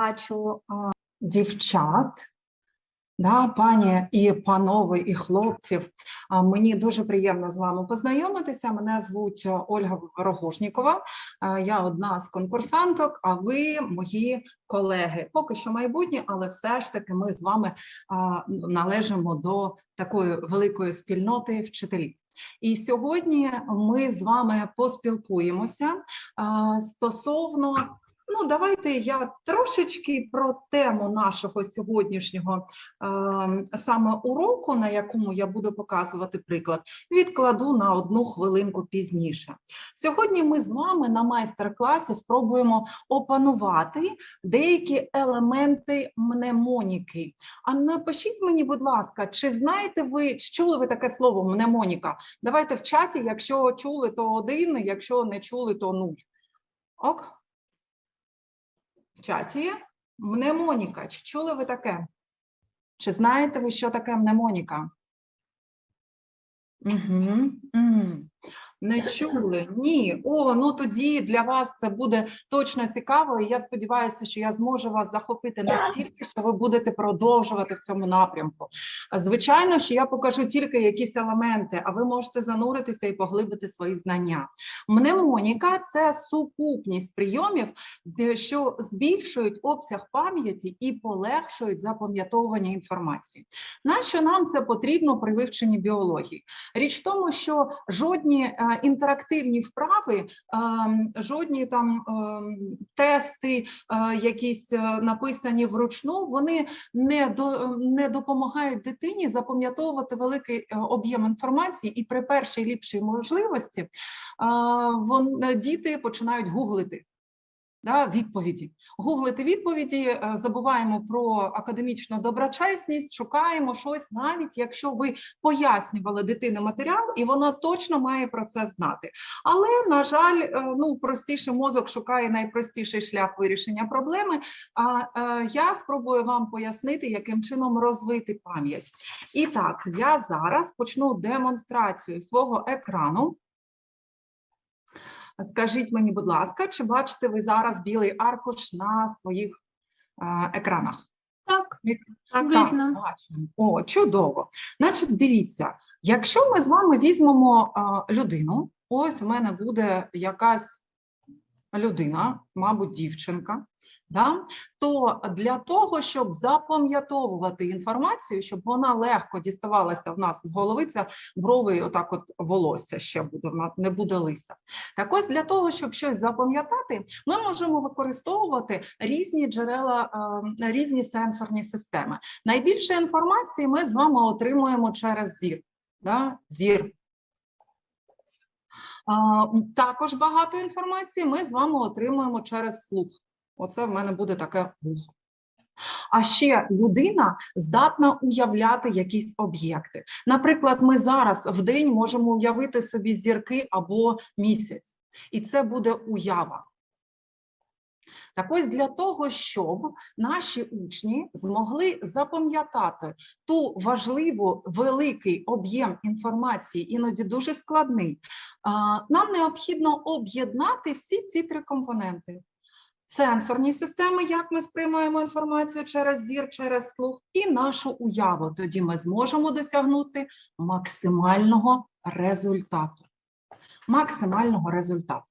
бачу а, дівчат, да, пані і панове, і хлопців. А, Мені дуже приємно з вами познайомитися. Мене звуть е, Ольга Рогожнікова. А, Я одна з конкурсанток, а ви мої колеги. Поки що майбутні, але все ж таки ми з вами а, належимо до такої великої спільноти вчителів. І сьогодні ми з вами поспілкуємося а, стосовно. Ну, давайте я трошечки про тему нашого сьогоднішнього е, саме уроку, на якому я буду показувати приклад, відкладу на одну хвилинку пізніше. Сьогодні ми з вами на майстер-класі спробуємо опанувати деякі елементи мнемоніки. А напишіть мені, будь ласка, чи знаєте ви, чи чули ви таке слово мнемоніка? Давайте в чаті, якщо чули, то один, якщо не чули, то нуль. Ок? В чаті? Мнемоніка. Чи чули ви таке? Чи знаєте ви, що таке мнемоніка? Угу. Не чули? Ні. О, ну тоді для вас це буде точно цікаво, і я сподіваюся, що я зможу вас захопити настільки, що ви будете продовжувати в цьому напрямку. Звичайно, що я покажу тільки якісь елементи, а ви можете зануритися і поглибити свої знання. Мнемоніка це сукупність прийомів, що збільшують обсяг пам'яті і полегшують запам'ятовування інформації. Нащо нам це потрібно при вивченні біології? Річ в тому, що жодні е, інтерактивні вправи, жодні там тести, якісь е, написані вручну, вони не, до, не допомагають дитині запам'ятовувати великий е, об'єм інформації, і при першій ліпшій можливості діти починають гуглити. Да, відповіді. Гуглити відповіді, е, забуваємо про академічну доброчесність, шукаємо щось, навіть якщо ви пояснювали дитині матеріал, і вона точно має про це знати. Але, на жаль, е, ну простіший мозок шукає найпростіший шлях вирішення проблеми. А е, я спробую вам пояснити, яким чином розвити пам'ять. І так, я зараз почну демонстрацію свого екрану. Скажіть мені, будь ласка, чи бачите ви зараз білий аркуш на своїх е, екранах? Так, Так, видно. бачимо. О, чудово. Значить, дивіться, якщо ми з вами візьмемо е, людину, ось у мене буде якась людина, мабуть, дівчинка, да? то для того, щоб запам'ятовувати інформацію, щоб вона легко діставалася в нас з голови, це брови, отак от волосся ще буде, вона не буде лиса. Так ось для того, щоб щось запам'ятати, ми можемо використовувати різні джерела, е, різні сенсорні системи. Найбільше інформації ми з вами отримуємо через зір. Да? Зір. Також багато інформації ми з вами отримуємо через слух. Оце в мене буде таке вухо. А ще людина здатна уявляти якісь об'єкти. Наприклад, ми зараз в день можемо уявити собі зірки або місяць, і це буде уява. Так ось для того, щоб наші учні змогли запам'ятати ту важливу великий об'єм інформації, іноді дуже складний, нам необхідно об'єднати всі ці три компоненти. Сенсорні системи, як ми сприймаємо інформацію через зір, через слух, і нашу уяву. Тоді ми зможемо досягнути максимального результату. Максимального результату.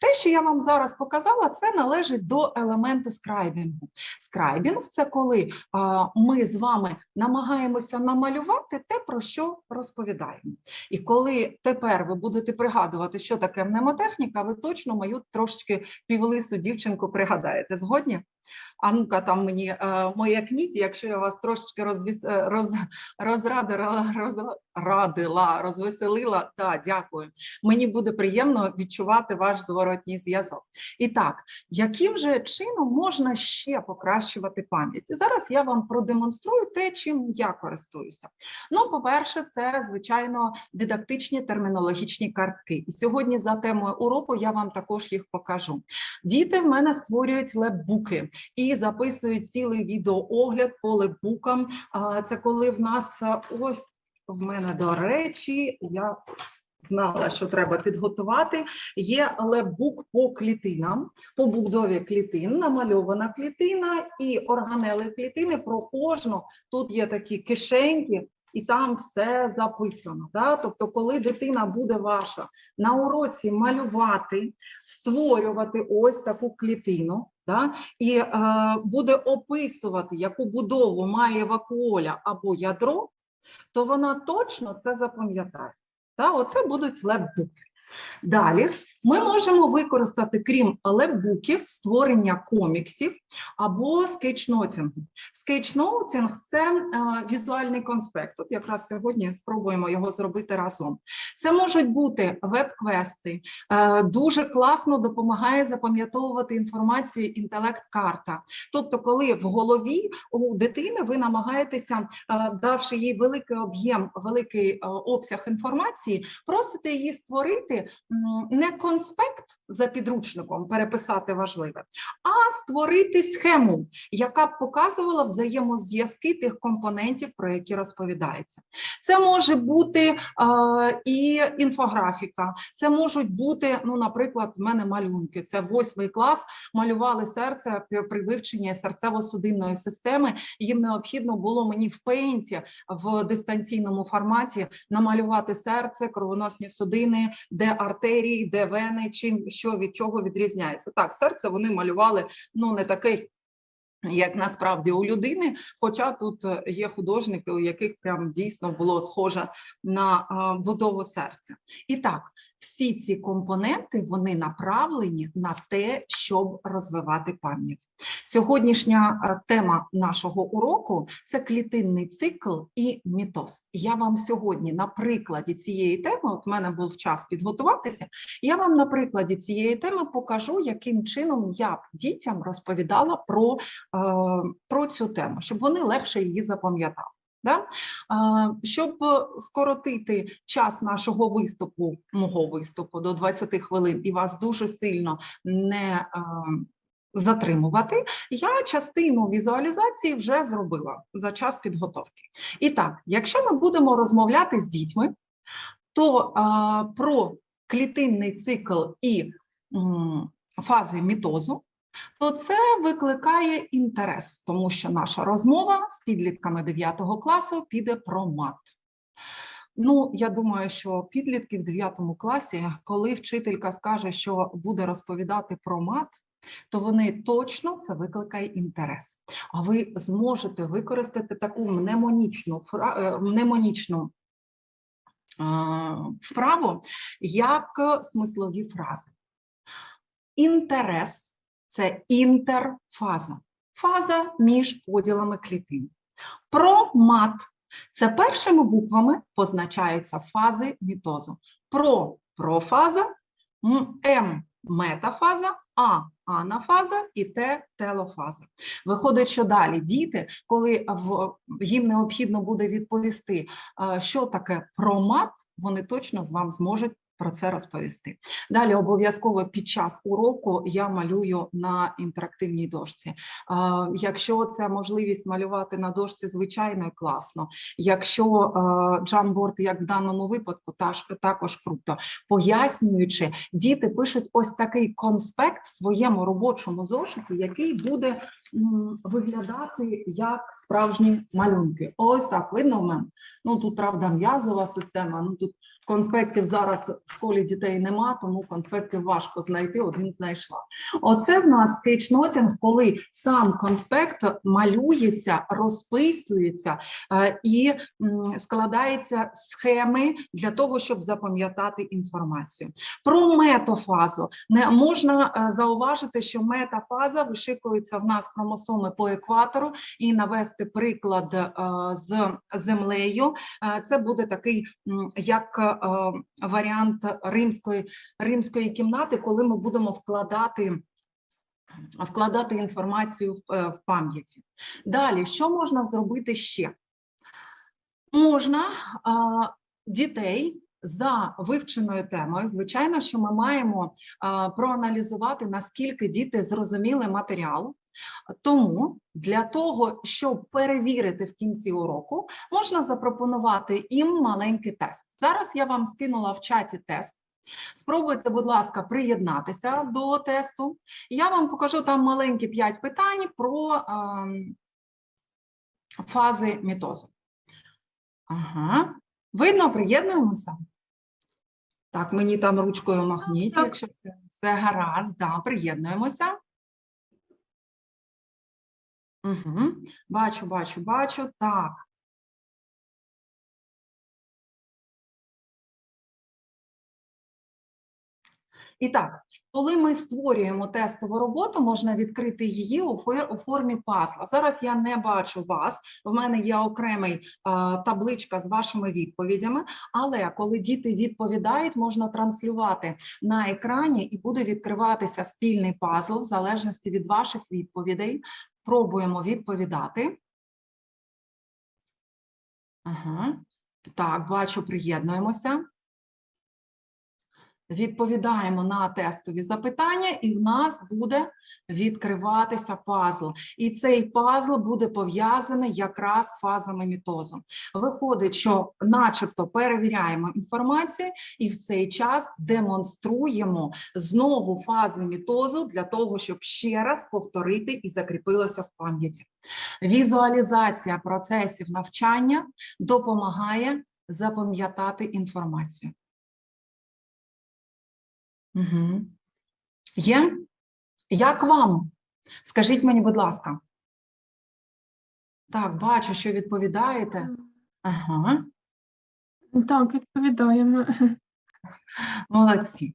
Те, що я вам зараз показала, це належить до елементу скрайбінгу. Скрайбінг це коли а, ми з вами намагаємося намалювати те, про що розповідаємо. І коли тепер ви будете пригадувати, що таке мнемотехніка, ви точно мою трошечки півлису дівчинку пригадаєте. Згодні? А ну-ка там мені е, моя кніт, якщо я вас трошечки розвіс, е, роз, розрадила, розрадила, розвеселила, так, дякую. Мені буде приємно відчувати ваш зворотній зв'язок. І так, яким же чином можна ще покращувати пам'ять? Зараз я вам продемонструю те, чим я користуюся. Ну, по-перше, це звичайно дидактичні термінологічні картки. І сьогодні за темою уроку я вам також їх покажу. Діти в мене створюють лепбуки і записують цілий відеоогляд по лепбукам. Це коли в нас ось в мене, до речі, я знала, що треба підготувати. Є лебук по клітинам, по будові клітин, намальована клітина і органели клітини про кожну. Тут є такі кишеньки, і там все записано. Да? Тобто, коли дитина буде ваша на уроці малювати, створювати ось таку клітину. Да? І е, буде описувати, яку будову має вакуоля або ядро, то вона точно це запам'ятає. Та, оце будуть лепбуки. Далі ми можемо використати, крім лепбуків, створення коміксів або скетчнотінгу. Скетчнотінг – це е, візуальний конспект. От якраз сьогодні спробуємо його зробити разом. Це можуть бути веб-квести. Е, дуже класно допомагає запам'ятовувати інформацію інтелект-карта. Тобто, коли в голові у дитини ви намагаєтеся, е, давши їй великий об'єм, великий е, обсяг інформації, просите її створити не конспект за підручником, переписати важливе, а створити схему, яка б показувала взаємозв'язки тих компонентів, про які розповідається. Це може бути е, і інфографіка, це можуть бути, ну, наприклад, в мене малюнки. Це восьмий клас, малювали серце при вивченні серцево-судинної системи. Їм необхідно було мені в пейнті в дистанційному форматі намалювати серце, кровоносні судини, де артерії, де вени, чим що від чого відрізняється. Так, серце вони малювали ну не такий. Як насправді у людини, хоча тут е, є художники, у яких прям дійсно було схоже на будову серця. І так, всі ці компоненти вони направлені на те, щоб розвивати пам'ять. Сьогоднішня е, тема нашого уроку це клітинний цикл і мітоз. Я вам сьогодні на прикладі цієї теми, от в мене був час підготуватися. Я вам на прикладі цієї теми покажу, яким чином я б дітям розповідала про, е, про цю тему, щоб вони легше її запам'ятали. Да? Щоб скоротити час нашого виступу, мого виступу до 20 хвилин, і вас дуже сильно не затримувати, я частину візуалізації вже зробила за час підготовки. І так, якщо ми будемо розмовляти з дітьми, то про клітинний цикл і фази мітозу, то це викликає інтерес, тому що наша розмова з підлітками 9 класу піде про мат. Ну, я думаю, що підлітки в 9 класі, коли вчителька скаже, що буде розповідати про мат, то вони точно це викликає інтерес. А ви зможете використати таку мнемонічну, е, мнемонічну е, вправу, як смислові фрази. Інтерес це інтерфаза, фаза між поділами клітин. Промат це першими буквами позначаються фази мітозу. Про профаза, М метафаза, А анафаза і Т телофаза. Виходить, що далі діти, коли їм необхідно буде відповісти, що таке промат, вони точно з вам зможуть про це розповісти. Далі обов'язково під час уроку я малюю на інтерактивній дошці. Якщо це можливість малювати на дошці, звичайно, класно. Якщо джамборд, як в даному випадку, також круто. Пояснюючи, діти пишуть ось такий конспект в своєму робочому зошиті, який буде виглядати як справжні малюнки. Ось так видно в мене. Ну тут правда м'язова система. Ну тут конспектів зараз в школі дітей нема, тому конспектів важко знайти. Один знайшла. Оце в нас скетчнотінг, коли сам конспект малюється, розписується е, і м, складається схеми для того, щоб запам'ятати інформацію. Про метафазу не можна е, зауважити, що метафаза вишикується в нас хромосоми по екватору, і навести приклад е, з землею. Це буде такий як варіант римської, римської кімнати, коли ми будемо вкладати. Вкладати інформацію в, е, в пам'яті. Далі, що можна зробити ще? Можна а, дітей за вивченою темою. Звичайно, що ми маємо а, проаналізувати, наскільки діти зрозуміли матеріал, Тому для того, щоб перевірити в кінці уроку, можна запропонувати їм маленький тест. Зараз я вам скинула в чаті тест. Спробуйте, будь ласка, приєднатися до тесту. Я вам покажу там маленькі 5 питань про ем, фази мітозу. Ага. Видно, приєднуємося? Так, мені там ручкою махніть, якщо все, все гаразд, да, приєднуємося. Угу. Бачу, бачу, бачу. Так. І так, коли ми створюємо тестову роботу, можна відкрити її у формі пазла. Зараз я не бачу вас. В мене є окремий табличка з вашими відповідями. Але коли діти відповідають, можна транслювати на екрані і буде відкриватися спільний пазл в залежності від ваших відповідей. Пробуємо відповідати. Ага. Так, бачу, приєднуємося. Відповідаємо на тестові запитання, і в нас буде відкриватися пазл. І цей пазл буде пов'язаний якраз з фазами мітозу. Виходить, що начебто перевіряємо інформацію і в цей час демонструємо знову фази мітозу для того, щоб ще раз повторити і закріпилося в пам'яті. Візуалізація процесів навчання допомагає запам'ятати інформацію. Угу. Є? Як вам? Скажіть мені, будь ласка. Так, бачу, що відповідаєте. Ага, Так, відповідаємо. молодці.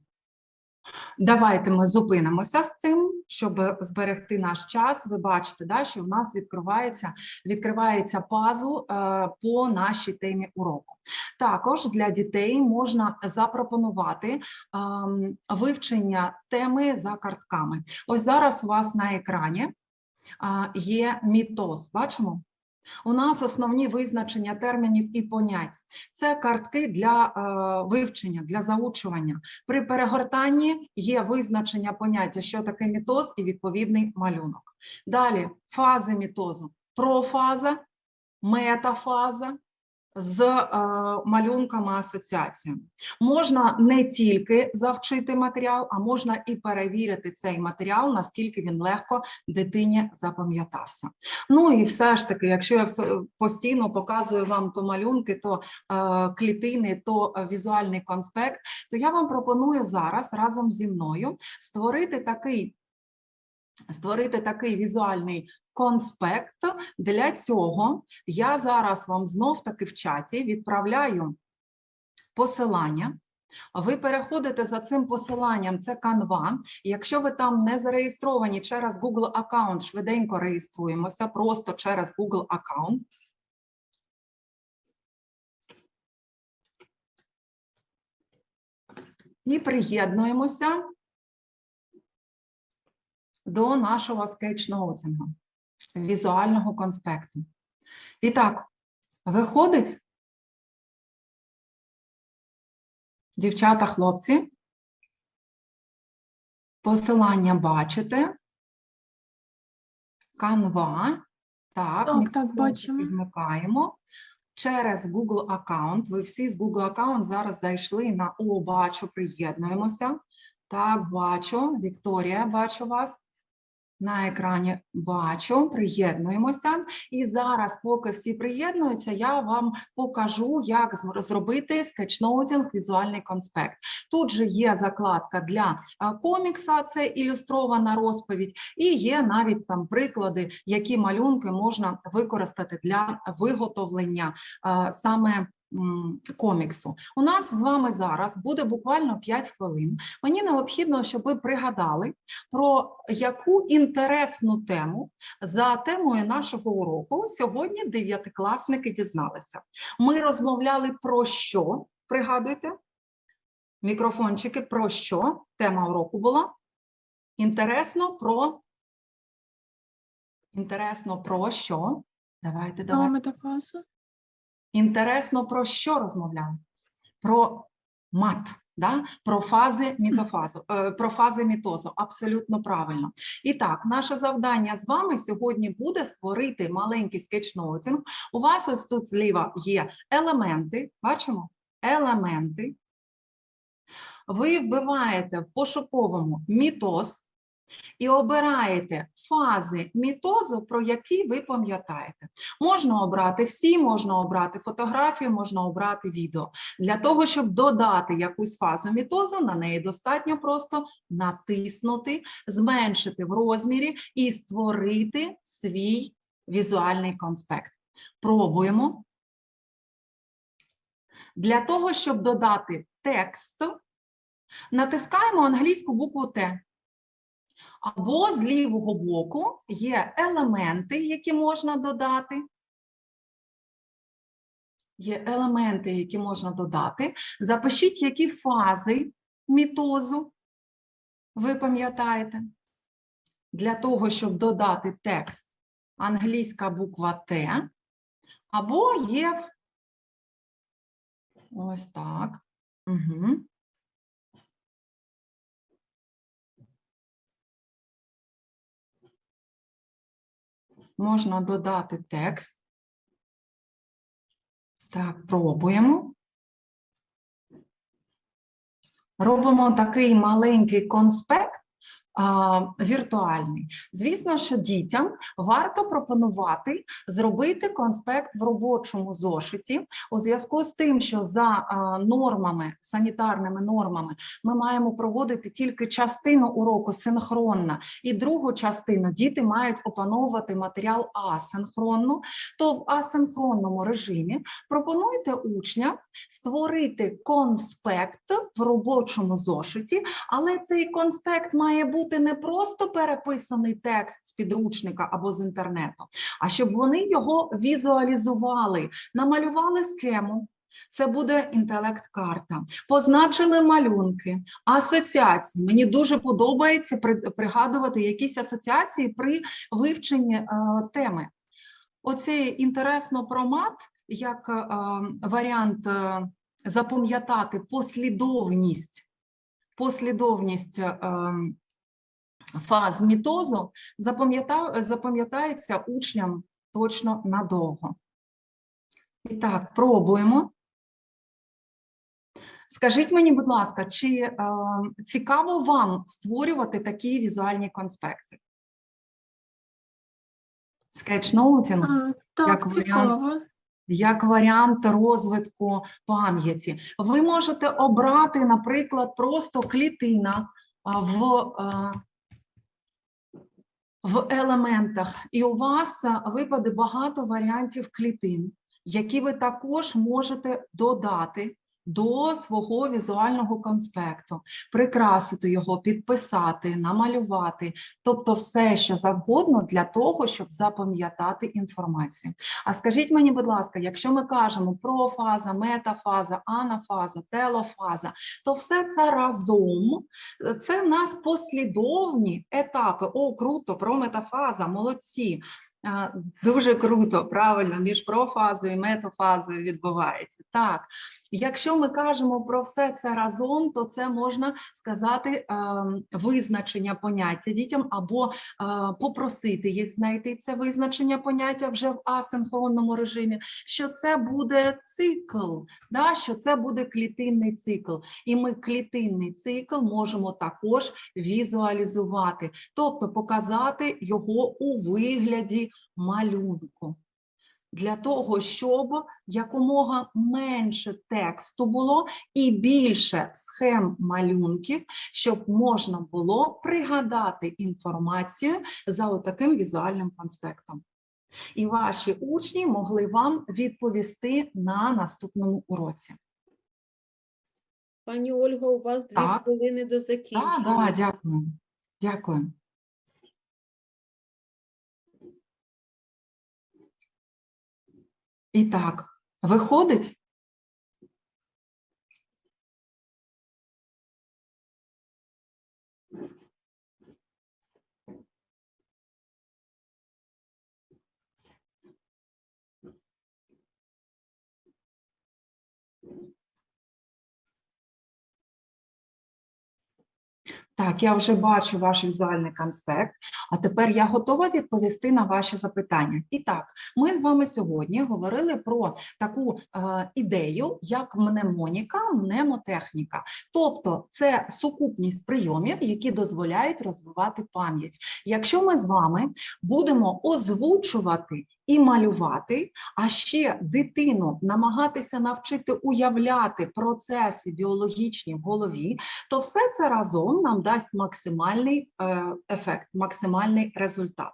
Давайте ми зупинимося з цим, щоб зберегти наш час. Ви бачите, да, що в нас відкривається, відкривається пазл е, по нашій темі уроку. Також для дітей можна запропонувати ем, вивчення теми за картками. Ось зараз у вас на екрані а, є мітоз. Бачимо? У нас основні визначення термінів і понять. Це картки для е, вивчення, для заучування. При перегортанні є визначення поняття, що таке мітоз і відповідний малюнок. Далі фази мітозу: профаза, метафаза з е, малюнками асоціаціями. Можна не тільки завчити матеріал, а можна і перевірити цей матеріал, наскільки він легко дитині запам'ятався. Ну і все ж таки, якщо я постійно показую вам то малюнки, то е, клітини, то е, візуальний конспект, то я вам пропоную зараз разом зі мною створити такий. Створити такий візуальний конспект. Для цього я зараз вам знов таки в чаті відправляю посилання. Ви переходите за цим посиланням, це Canva. Якщо ви там не зареєстровані через Google аккаунт, швиденько реєструємося просто через Google аккаунт. І приєднуємося до нашого скетчноутингу, візуального конспекту. І так, виходить, дівчата, хлопці, посилання бачите. Canva. Так, Так, так, бачимо. Вмикаємо. Через Google аккаунт. Ви всі з Google аккаунт зараз зайшли на О, бачу, приєднуємося. Так, бачу. Вікторія, бачу вас. На екрані бачу, приєднуємося. І зараз, поки всі приєднуються, я вам покажу, як зробити скетчноутінг, візуальний конспект. Тут же є закладка для комікса, це ілюстрована розповідь, і є навіть там приклади, які малюнки можна використати для виготовлення саме коміксу. У нас з вами зараз буде буквально 5 хвилин. Мені необхідно, щоб ви пригадали, про яку інтересну тему за темою нашого уроку сьогодні дев'ятикласники дізналися. Ми розмовляли про що? Пригадуйте? Мікрофончики про що? Тема уроку була? Інтересно про. Інтересно про що? Давайте, давайте. Метафаза. Інтересно про що розмовляли? Про мат. Да? Про фази мітофазу, е, про фази мітозу. Абсолютно правильно. І так, наше завдання з вами сьогодні буде створити маленький скетчноутінг. У вас ось тут зліва є елементи. Бачимо? Елементи. Ви вбиваєте в пошуковому мітоз і обираєте фази мітозу, про які ви пам'ятаєте. Можна обрати всі, можна обрати фотографію, можна обрати відео. Для того, щоб додати якусь фазу мітозу, на неї достатньо просто натиснути, зменшити в розмірі і створити свій візуальний конспект. Пробуємо. Для того, щоб додати текст, натискаємо англійську букву Т. Або з лівого боку є елементи, які можна додати. Є елементи, які можна додати. Запишіть, які фази мітозу ви пам'ятаєте. Для того, щоб додати текст, англійська буква Т, або є ось так. Угу. Можна додати текст. Так, пробуємо. Робимо такий маленький конспект віртуальний. Звісно, що дітям варто пропонувати зробити конспект в робочому зошиті. У зв'язку з тим, що за нормами, санітарними нормами, ми маємо проводити тільки частину уроку синхронно, і другу частину діти мають опановувати матеріал асинхронно, то в асинхронному режимі пропонуйте учням створити конспект в робочому зошиті, але цей конспект має бути не просто переписаний текст з підручника або з інтернету, а щоб вони його візуалізували, намалювали схему. Це буде інтелект-карта. Позначили малюнки, асоціації. Мені дуже подобається пригадувати якісь асоціації при вивченні е, теми. Оцей інтересно промат як е, варіант е, запам'ятати послідовність, послідовність е, фаз мітозу запам'ятається учням точно надовго. І так, пробуємо. Скажіть мені, будь ласка, чи е, цікаво вам створювати такі візуальні конспекти? Скетчноутінг? А, Так, Як варіант. як варіант розвитку пам'яті. Ви можете обрати, наприклад, просто клітина в, а, в елементах, і у вас випаде багато варіантів клітин, які ви також можете додати до свого візуального конспекту, прикрасити його, підписати, намалювати, тобто все, що завгодно для того, щоб запам'ятати інформацію. А скажіть мені, будь ласка, якщо ми кажемо про фаза, метафаза, анафаза, телофаза, то все це разом, це в нас послідовні етапи. О, круто, прометафаза, молодці. Дуже круто, правильно, між профазою і метафазою відбувається. Так, якщо ми кажемо про все це разом, то це можна сказати ем, визначення поняття дітям або е, попросити їх знайти це визначення поняття вже в асинхронному режимі, що це буде цикл, да, що це буде клітинний цикл. І ми клітинний цикл можемо також візуалізувати, тобто показати його у вигляді малюнку. Для того, щоб якомога менше тексту було і більше схем малюнків, щоб можна було пригадати інформацію за отаким візуальним конспектом. І ваші учні могли вам відповісти на наступному уроці. Пані Ольга, у вас дві Так. хвилини до Так, закінчення. да, дякую. Дякую. І так, виходить? Так, я вже бачу ваш візуальний конспект, а тепер я готова відповісти на ваші запитання. І так, ми з вами сьогодні говорили про таку е, ідею, як мнемоніка, мнемотехніка. Тобто це сукупність прийомів, які дозволяють розвивати пам'ять. Якщо ми з вами будемо озвучувати і малювати, а ще дитину намагатися навчити уявляти процеси біологічні в голові, то все це разом нам дасть максимальний е, ефект, максимальний результат.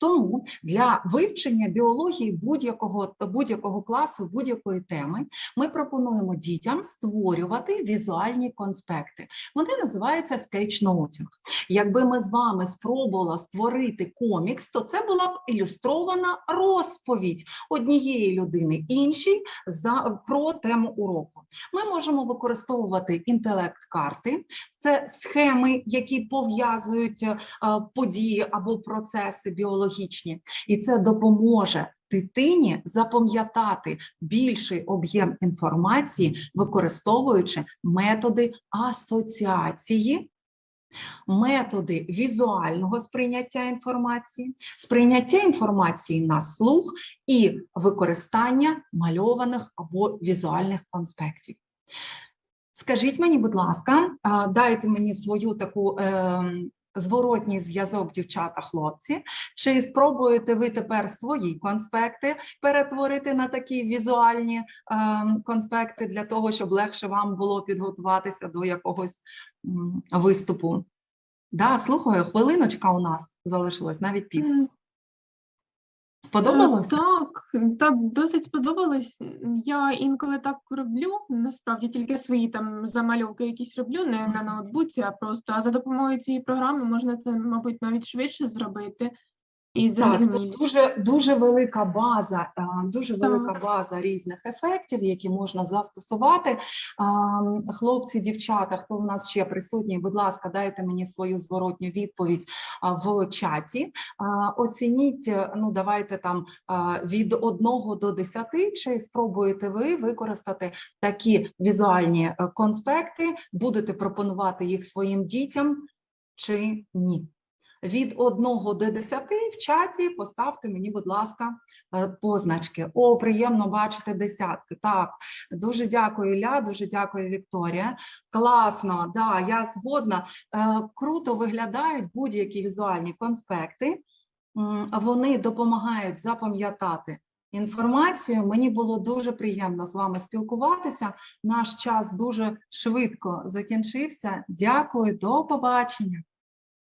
Тому для вивчення біології будь-якого будь-якого класу, будь-якої теми, ми пропонуємо дітям створювати візуальні конспекти. Вони називаються скетчноутінг. Якби ми з вами спробували створити комікс, то це була б ілюстрована розповідь однієї людини іншій за про тему уроку. Ми можемо використовувати інтелект-карти, це схеми, які пов'язують е, події або процеси біологічні, і це допоможе дитині запам'ятати більший об'єм інформації, використовуючи методи асоціації. Методи візуального сприйняття інформації, сприйняття інформації на слух і використання мальованих або візуальних конспектів. Скажіть мені, будь ласка, дайте мені свою таку ем, зворотній зв'язок, дівчата, хлопці. Чи спробуєте ви тепер свої конспекти перетворити на такі візуальні ем, конспекти для того, щоб легше вам було підготуватися до якогось виступу? Да, слухаю, хвилиночка у нас залишилась, навіть пів. Е, Сподобалось? Так, так, досить сподобалось. Я інколи так роблю, насправді тільки свої там замальовки якісь роблю, не на ноутбуці, а просто а за допомогою цієї програми можна це, мабуть, навіть швидше зробити і Так, тут дуже дуже велика база, дуже велика Так. база різних ефектів, які можна застосувати. Хлопці, дівчата, хто в нас ще присутній, будь ласка, дайте мені свою зворотню відповідь в чаті. Оцініть, е, ну давайте там від 1 до 10, чи спробуєте ви використати такі візуальні е, конспекти, будете пропонувати їх своїм дітям чи ні. Від 1 до 10 в чаті поставте мені, будь ласка, е, позначки. О, приємно бачити десятки. Так, дуже дякую, Ля, дуже дякую, Вікторія. Класно, да, я згодна. Е, Круто виглядають будь-які візуальні конспекти. Вони допомагають запам'ятати інформацію. Мені було дуже приємно з вами спілкуватися. Наш час дуже швидко закінчився. Дякую, до побачення.